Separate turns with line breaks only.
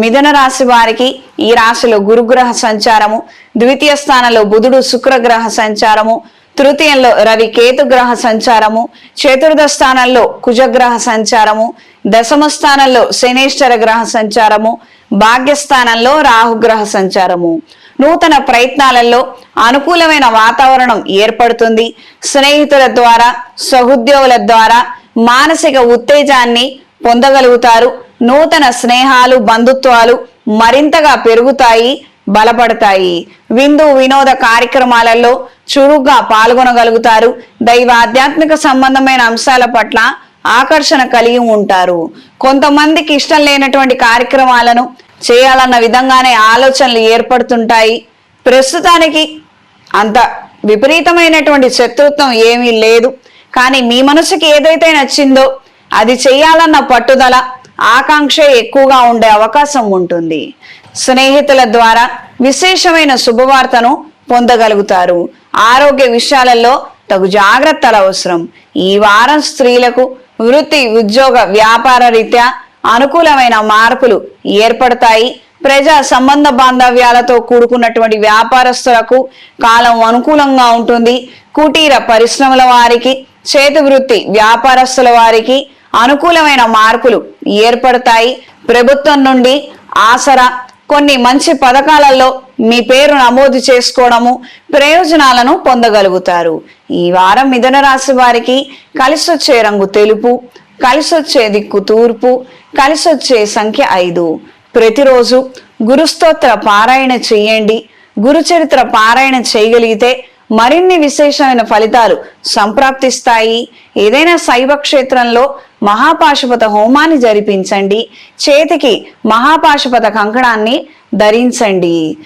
మిథున రాశి వారికి ఈ రాశిలో గురుగ్రహ సంచారము ద్వితీయ స్థానంలో బుధుడు శుక్రగ్రహ సంచారము తృతీయంలో రవి కేతు గ్రహ సంచారము చతుర్థ స్థానంలో కుజగ్రహ సంచారము దశమ స్థానంలో శనేశ్వర గ్రహ సంచారము భాగ్యస్థానంలో రాహుగ్రహ సంచారము. నూతన ప్రయత్నాలలో అనుకూలమైన వాతావరణం ఏర్పడుతుంది. స్నేహితుల ద్వారా సహోద్యోగుల ద్వారా మానసిక ఉత్తేజాన్ని పొందగలుగుతారు. నూతన స్నేహాలు బంధుత్వాలు మరింతగా పెరుగుతాయి బలపడతాయి. విందు వినోద కార్యక్రమాలలో చురుగ్గా పాల్గొనగలుగుతారు. దైవ ఆధ్యాత్మిక సంబంధమైన అంశాల పట్ల ఆకర్షణ కలిగి ఉంటారు. కొంతమందికి ఇష్టం లేనటువంటి కార్యక్రమాలను చేయాలన్న విధంగానే ఆలోచనలు ఏర్పడుతుంటాయి. ప్రస్తుతానికి అంత విపరీతమైనటువంటి శత్రుత్వం ఏమీ లేదు. కానీ మీ మనసుకి ఏదైతే నచ్చిందో అది చేయాలన్న పట్టుదల ఆకాంక్ష ఎక్కువగా ఉండే అవకాశం ఉంటుంది. స్నేహితుల ద్వారా విశేషమైన శుభవార్తను పొందగలుగుతారు. ఆరోగ్య విషయాలలో తగు జాగ్రత్తలు అవసరం. ఈ వారం స్త్రీలకు వృత్తి ఉద్యోగ వ్యాపార రీత్యా అనుకూలమైన మార్పులు ఏర్పడతాయి. ప్రజా సంబంధ బాంధవ్యాలతో కూడుకున్నటువంటి వ్యాపారస్తులకు కాలం అనుకూలంగా ఉంటుంది. కుటీర పరిశ్రమల వారికి చేతి వృత్తి వ్యాపారస్తుల వారికి అనుకూలమైన మార్పులు ఏర్పడతాయి. ప్రభుత్వం నుండి ఆసరా కొన్ని మంచి పథకాలలో మీ పేరు నమోదు చేసుకోవడము ప్రయోజనాలను పొందగలుగుతారు. ఈ వారం మిథున రాశి వారికి కలిసొచ్చే రంగు తెలుపు కలిసొచ్చే దిక్కు తూర్పు కలిసొచ్చే సంఖ్య ఐదు. ప్రతిరోజు గురుస్తోత్ర పారాయణ చేయండి. గురుచరిత్ర పారాయణ చేయగలిగితే మరిన్ని విశేషమైన ఫలితాలు సంప్రాప్తిస్తాయి. ఏదైనా శైవ క్షేత్రంలో మహాపాశుపత హోమాన్ని జరిపించండి. చేతికి మహాపాశుపత కంకణాన్ని ధరించండి.